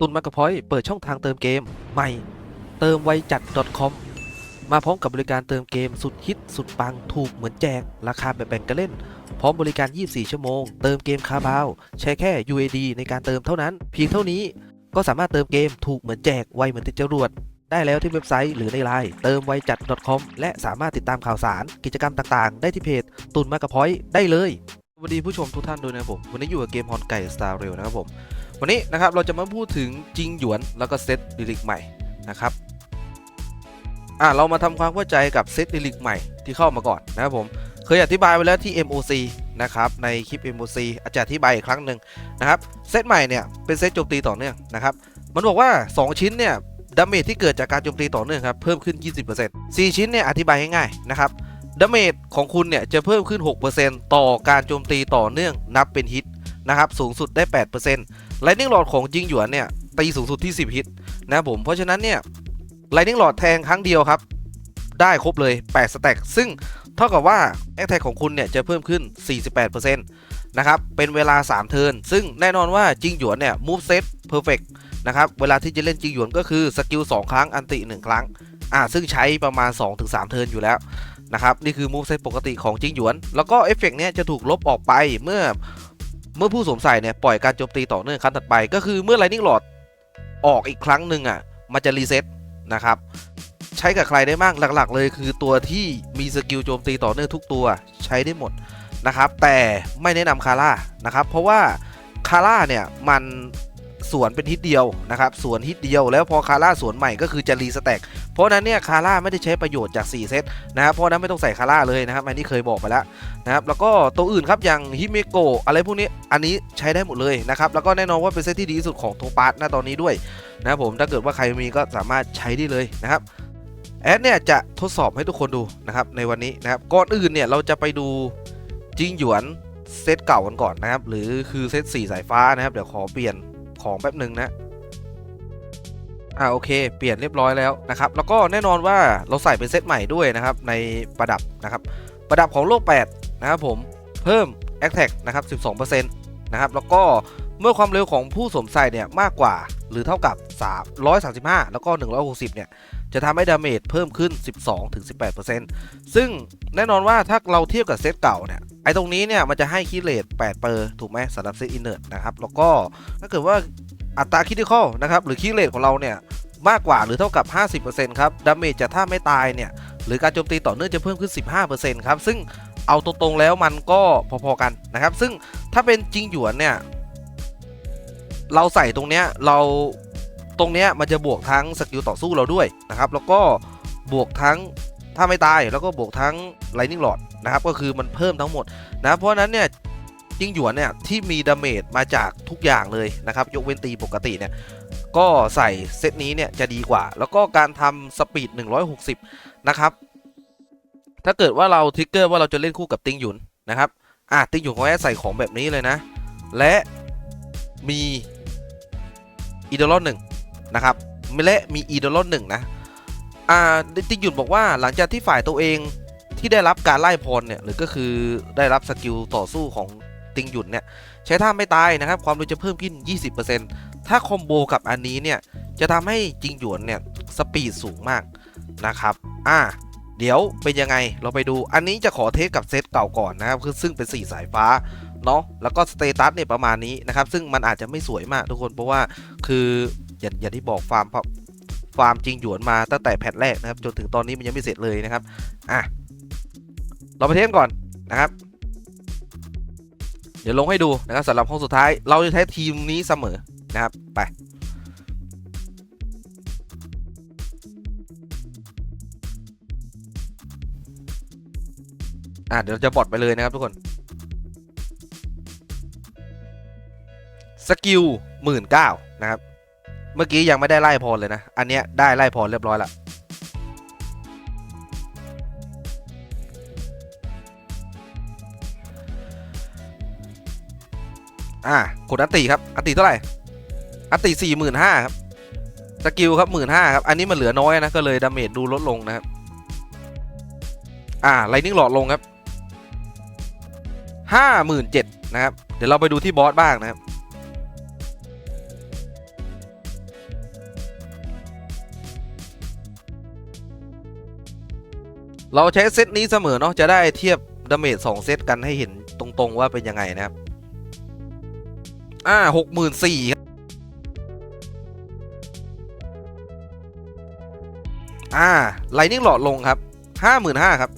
ตุนมากระพอยเปิดช่องทางเติมเกม ใหม่ เติมไวจัด .com มาพร้อมกับบริการเติมเกมสุดฮิตสุดปังถูกเหมือนแจก ราคาแบบแบ่งกันเล่น พร้อมบริการ 24 ชั่วโมง เติมเกมคาบาวใช้แค่ UAD ในการเติมเท่านั้น เพียงเท่านี้ก็สามารถเติมเกมถูกเหมือนแจกไวเหมือนติดจรวด ได้แล้วที่เว็บไซต์หรือในไลน์เติมไวจัด .com และสามารถติดตามข่าวสาร กิจกรรมต่างๆ ได้ที่เพจตุนมากระพอยได้เลยสวัสดีผู้ชมทุกท่านด้วยนะครับผมวันนี้อยู่กับเกมฮอนไก่สตาร์เรลนะครับผม วันนี้นะครับเราจะมาพูดถึงจิงหยวนแล้วก็เซตดิลิกใหม่นะครับอ่าเรามาทำความเข้าใจกับเซตดิลิกใหม่ที่เข้ามาก่อนนะครับผมเคยอธิบายไปแล้วที่ MOC นะครับในคลิป MOC อาจจะอธิบายอีกครั้งหนึ่งนะครับเซตใหม่เนี่ยเป็นเซตโจมตีต่อเนื่องนะครับมันบอกว่า 2 ชิ้นเนี่ยดาเมจที่เกิดจากการโจมตีต่อเนื่องครับเพิ่มขึ้น 20% 4 ชิ้นเนี่ยอธิบายง่ายๆนะครับดาเมจของคุณเนี่ยจะเพิ่มขึ้น 6%ต่อการโจมตีต่อเนื่องนับเป็นฮิตนะครับสูงสุดได้ 8% Lightning Rod ของจิงหยวนเนี่ยตีสูงสุดที่ 10 ฮิตนะผม เพราะฉะนั้นเนี่ย Lightning Rod แทงครั้งเดียวครับ ได้ครบเลย 8 สแต็กซึ่งเท่ากับว่าแอคแท็กของคุณเนี่ยจะเพิ่มขึ้น 48%นะครับ เป็นเวลา 3 เทิร์น ซึ่งแน่นอนว่าจิงหยวนเนี่ย move set perfect นะครับ เวลาที่จะเล่นจิงหยวนก็คือสกิล2ครั้ง อันติ 1 ครั้ง อ่า ซึ่งใช้ประมาณ 2-3 เทิร์นอยู่แล้วนะครับ นี่คือ move set ปกติของจิงหยวน แล้วก็เอฟเฟกต์เนี่ยจะถูกลบออกไปเมื่อ เมื่อผู้สวมใส่เนี่ยปล่อยการโจมตีต่อเนื่องครั้งถัดไป ก็คือเมื่อไลนิ่งหลอดออกอีกครั้งหนึ่งอะมันจะรีเซ็ตนะครับใช้กับใครได้บ้างหลักๆ เลยคือตัวที่มีสกิลโจมตีต่อเนื่องทุกตัวใช้ได้หมดนะครับแต่ไม่แนะนำคาร่านะครับเพราะว่าคาร่าเนี่ยมัน สวนเป็นฮิตเดียวนะครับสวนฮิตเดียวแล้วพอคาร่าสวนใหม่ก็คือจะรีสแต็กเพราะนั้นเนี่ยคาร่าไม่ได้ใช้ประโยชน์จาก 4 เซตนะครับเพราะนั้นไม่ต้องใส่คาร่าเลยนะครับอันนี้เคยบอกไปแล้วนะครับแล้วก็ตัวอื่นครับอย่างฮิเมโกะอะไรพวกนี้อันนี้ใช้ได้หมดเลยนะครับแล้วก็แน่นอนว่าเป็นเซตที่ดีที่สุดของโทปาร์ตณตอนนี้ด้วยนะครับผมถ้าเกิดว่าใครมีก็สามารถใช้ได้เลยนะครับแอดเนี่ยจะทดสอบให้ทุกคนดูนะครับในวันนี้นะครับก่อนอื่นเนี่ยเราจะไปดูจิงหยวนเซตเก่ากันก่อนนะครับหรือคือเซตสีสายฟ้านะครับเดี๋ยวขอเปลี่ยน ของแป๊บหนึ่งนะอ่าโอเคเปลี่ยนเรียบร้อยแล้วนะครับแล้วก็แน่นอนว่าเราใส่เป็นเซตใหม่ด้วยนะครับในประดับนะครับประดับของโลก 8 นะครับผมเพิ่ม a t t a c k นะครับ 12%นะครับแล้วก็เมื่อความเร็วของผู้สวมใส่เนี่ยมากกว่าหรือเท่ากับ 335 แล้วก็ 160 เนี่ย จะทำให้ดาเมจเพิ่มขึ้น 12-18%ซึ่งแน่นอนว่าถ้าเราเทียบกับเซตเก่าเนี่ย ไอ้ตรงนี้เนี่ยมันจะให้คิดเลท8เปอร์ถูกไหมสำหรับเซตอินเนอร์นะครับ แล้วก็ถ้าเกิดว่าอัตราคิด i คอลนะครับหรือคิดเลทของเราเนี่ยมากกว่าหรือเท่ากับ 50%ครับดาเมจจะถ้าไม่ตายเนี่ยหรือการโจมตีต่อเนื่องจะเพิ่มขึ้น 15%ครับซึ่งเอาตรงๆแล้วมันก็พอๆกันนะครับ ซึ่งถ้าเป็นจริงหยวนเนี่ยเราใส่ตรงเนี้ยเราตรงเนี้ยมันจะบวกทั้งสกิลต่อสู้เราด้วยนะครับ แล้วก็บวกทั้ง ถ้าไม่ตายแล้วก็บวกทั้ง Lightning Rod นะครับก็คือมันเพิ่มทั้งหมดนะเพราะนั้นเนี่ยจิงหยวนเนี่ยที่มีดาเมจมาจากทุกอย่างเลยนะครับยกเว้นตีปกติเนี่ยก็ใส่เซตนี้เนี่ยจะดีกว่า แล้วก็การทำสปีด 160 นะครับถ้าเกิดว่าเราทิกเกอร์ว่าเราจะเล่นคู่กับติงหยุนนะครับอะติงหยุนเขาให้ใส่ของแบบนี้เลยนะ และมีอีเดอลหนึ่งนะครับและมีอีเดอลหนึ่งนะ อ่าติงหยุนบอกว่าหลังจากที่ฝ่ายตัวเองที่ได้รับการไล่พรเนี่ยหรือก็คือได้รับสกิลต่อสู้ของติงหยุนเนี่ยใช้ท่าไม่ตายนะครับ ความเร็วจะเพิ่มขึ้น 20%ถ้าคอมโบกับอันนี้เนี่ยจะทำให้จิงหยวนเนี่ยสปีดสูงมากนะครับ อ่า เดี๋ยวเป็นยังไงเราไปดู อันนี้จะขอเทสกับเซตเก่าก่อนนะครับ คือซึ่งเป็น 4 สายฟ้าเนาะ แล้วก็สเตตัสเนี่ยประมาณนี้นะครับ ซึ่งมันอาจจะไม่สวยมากทุกคน เพราะว่าคืออย่างอย่างที่บอกฟาร์ม ฟาร์มจริงหยวนมาตั้งแต่แพทแรกนะครับ จนถึงตอนนี้มันยังไม่เสร็จเลยนะครับ อะ เราไปเทสก่อนนะครับ เดี๋ยวลงให้ดูนะครับสำหรับห้องสุดท้าย เราจะใช้ทีมนี้เสมอนะครับ ไปอะเดี๋ยวจะบอดไปเลยนะครับทุกคน สกิลหมื่นเก้านะครับ เมื่อกี้ยังไม่ได้ไล่พรเลยนะ อันเนี้ยได้ไล่พรเรียบร้อยล้วอ่ากดอันติครับอันติเท่าไหร่อันติสี่หมื่นห้าครับสกิลครับหมื่นห้าครับ อันนี้มันเหลือน้อยนะก็เลยดาเมจดูลดลงนะครับ อ่าไลนิ่งหลอดลงครับห้าหมื่นเจ็ดนะครับ เดี๋ยวเราไปดูที่บอสบ้างนะครับ เราใช้เซตนี้เสมอเนาะจะได้เทียบดาเมจสองเซตกันให้เห็นตรงๆว่าเป็นยังไงนะครับ อ่าหกหมื่นสี่อ่าไลนิ่งหลอดลงครับห้าหมื่นห้าครับ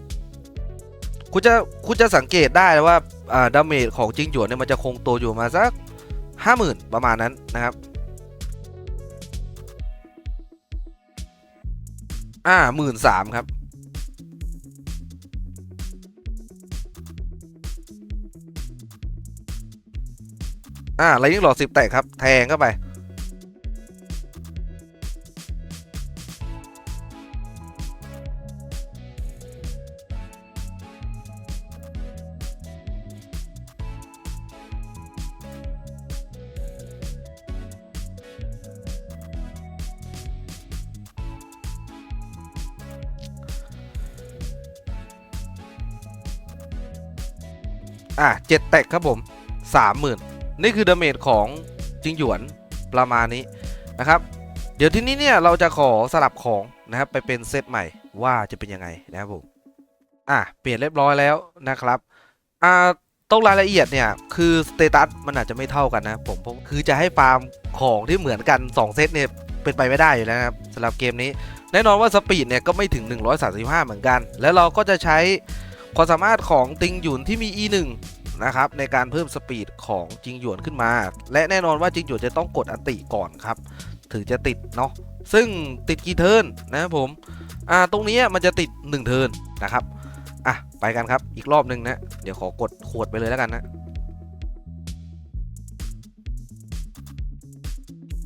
คุณจะคุณจะสังเกตได้ว่าอ่าดาเมจของจิงหยวนเนี่ยมันจะคงตัวอยู่มาสักห้าหมื่นประมาณนั้นนะครับอ่าหมื่นสามครับ อ่าไลนิ่งหลอดสิบแตกครับ แทงเข้าไป อะเจ็ดแตกครับผมสามหมื่น นี่คือดาเมจของจิงหยวนประมาณนี้นะครับ เดี๋ยวที่นี้เนี่ยเราจะขอสลับของนะครับไปเป็นเซตใหม่ว่าจะเป็นยังไงนะครับผมอะเปลี่ยนเรียบร้อยแล้วนะครับอ่าตรงรายละเอียดเนี่ยคือสเตตัสมันอาจจะไม่เท่ากันนะผมผมคือจะให้ฟาร์มของที่เหมือนกัน 2 เซตเนี่ยเป็นไปไม่ได้อยู่แล้วนะครับสำหรับเกมนี้ แน่นอนว่าสปีดเนี่ยก็ไม่ถึง 135 เหมือนกัน แล้วเราก็จะใช้ความสามารถของติงหยุนที่มี E1 นะครับในการเพิ่มสปีดของจิงหยวนขึ้นมา และแน่นอนว่าจิงหยวนจะต้องกดอันติก่อนครับ ถึงจะติดเนาะซึ่งติดกี่เทิร์นนะครับผมอ่าตรงนี้มันจะติด 1 เทิร์นนะครับอะไปกันครับอีกรอบหนึ่งนะเดี๋ยวขอกดขวดไปเลยแล้วกันนะ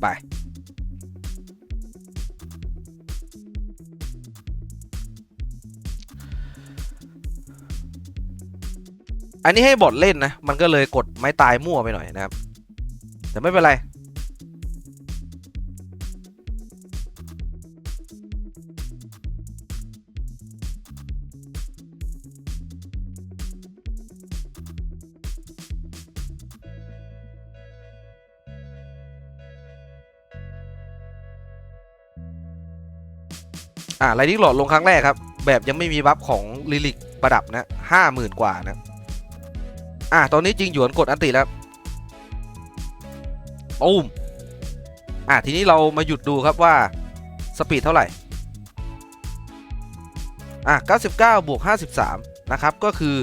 ไป อันนี้ให้บอทเล่นนะ มันก็เลยกดไม้ตายมั่วไปหน่อยนะครับ แต่ไม่เป็นไร อ่าไลนิ่งหลอดลงครั้งแรกครับ แบบยังไม่มีบัฟของลิลิกประดับนะห้าหมื่นกว่านะ อะตอนนี้จริงหยวนกดอันติแล้วตูมอะทีนี้เรามาหยุดดูครับว่าสปีดเท่าไหร่ อะ 99 บวก 53 นะครับ ก็คือ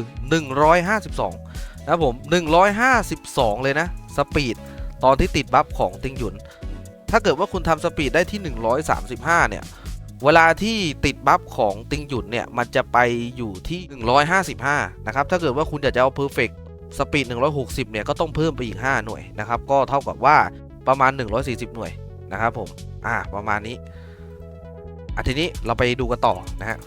152 นะครับผม 152 เลยนะ สปีด ตอนที่ติดบัฟของติงหยุน ถ้าเกิดว่าคุณทำสปีดได้ที่ 135 เนี่ย เวลาที่ติดบัฟของติงหยุนเนี่ย มันจะไปอยู่ที่ 155 นะครับ ถ้าเกิดว่าคุณอยากจะเอาเพอร์เฟก สปีด 160 เนี่ยก็ต้องเพิ่มไปอีก 5 หน่วยนะครับ ก็เท่ากับว่าประมาณ 140 หน่วยนะครับผม อ่า ประมาณนี้อะทีนี้เราไปดูกันต่อนะฮะ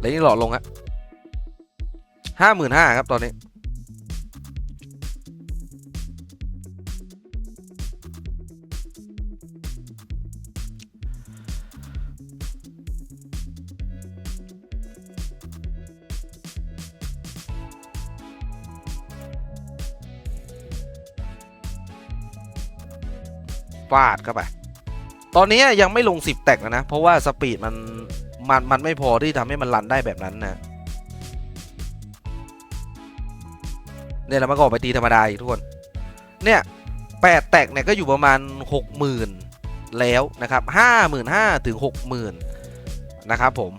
แล้วนี่หล่อลงฮะห้าหมื่นห้าครับตอนนี้ ฟาดเข้าไป ตอนนี้ยังไม่ลง 10 แตกนะ เพราะว่าสปีดมันมันมันไม่พอที่ทำให้มันรันได้แบบนั้นนะเนี่ยแล้วมันก็ออกไปตีธรรมดาอีกทุกคน เนี่ยแปดแตกเนี่ยก็อยู่ประมาณ 60,000 แล้วนะครับ55,000ถึง60,000นะครับผม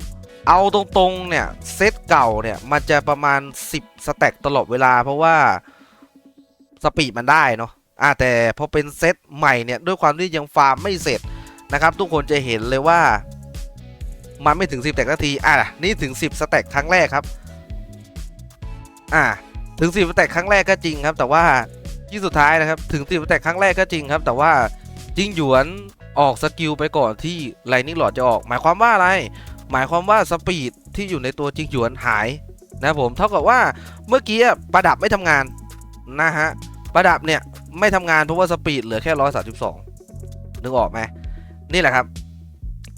เอาตรงๆเนี่ยเซตเก่าเนี่ยมันจะประมาณ 10 สแต็กตลอดเวลาเพราะว่าสปีดมันได้เนาะ อ่าแต่พอเป็นเซตใหม่เนี่ยด้วยความที่ยังฟาร์มไม่เสร็จนะครับทุกคนจะเห็นเลยว่ามันไม่ถึง 10 แตกนาที อะ นี่ถึง 10 สแต็กครั้งแรกครับ อ่าถึง 10 สแต็กครั้งแรกก็จริงครับ แต่ว่าที่สุดท้ายนะครับ ถึง 10 สแต็กครั้งแรกก็จริงครับ แต่ว่าจิงหยวนออกสกิลไปก่อนที่ไลนิ่งหลอดจะออก หมายความว่าอะไร หมายความว่าสปีดที่อยู่ในตัวจิงหยวนหายนะผม เท่ากับว่าเมื่อกี้ประดับไม่ทำงานนะฮะ ประดับเนี่ยไม่ทำงานเพราะว่าสปีดเหลือแค่132นึกออกไหมนี่แหละครับ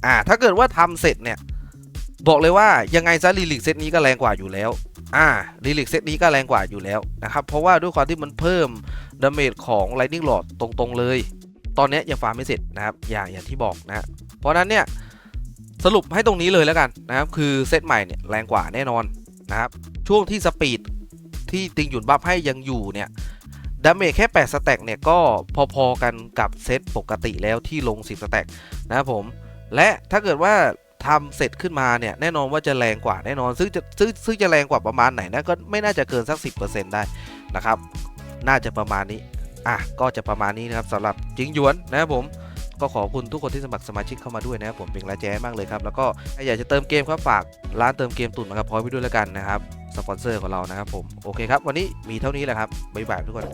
อ่า ถ้าเกิดว่าทำเสร็จเนี่ย บอกเลยว่ายังไงซะรีลิกเซตนี้ก็แรงกว่าอยู่แล้ว อ่ารีลิกเซตนี้ก็แรงกว่าอยู่แล้วนะครับ เพราะว่าด้วยความที่มันเพิ่มดาเมจของ Lightning Rod ตรงๆเลย ตอนนี้ยังฟาร์มไม่เสร็จนะครับ อย่างอย่างที่บอกนะ เพราะฉะนั้นเนี่ยสรุปให้ตรงนี้เลยแล้วกันนะครับ คือเซตใหม่เนี่ยแรงกว่าแน่นอนนะครับ ช่วงที่สปีดที่ติงหยุนบัฟให้ยังอยู่เนี่ย ดาเมจแค่ 8 สแต็กเนี่ย ก็พอๆกันกับเซตปกติแล้วที่ลง 10 สแต็กนะครับผม และถ้าเกิดว่าทำเสร็จขึ้นมาเนี่ย แน่นอนว่าจะแรงกว่าแน่นอน ซึ่งจะซึ่งซึ่งจะแรงกว่าประมาณไหนนะก็ไม่น่าจะเกินสัก 10%ได้นะครับ น่าจะประมาณนี้ อะ ก็จะประมาณนี้นะครับสำหรับจิงหยวนนะครับผมก็ขอบคุณทุกคนที่สมัครสมาชิกเข้ามาด้วยนะครับผมเป็นกำลังใจให้มากเลยครับแล้วก็ใครอยากจะเติมเกมครับฝากร้านเติมเกมตุ่นนะครับพอยไปด้วยแล้วกันนะครับ สปอนเซอร์ของเรานะครับผม โอเคครับ วันนี้มีเท่านี้แหละครับ บ๊ายบายทุกคน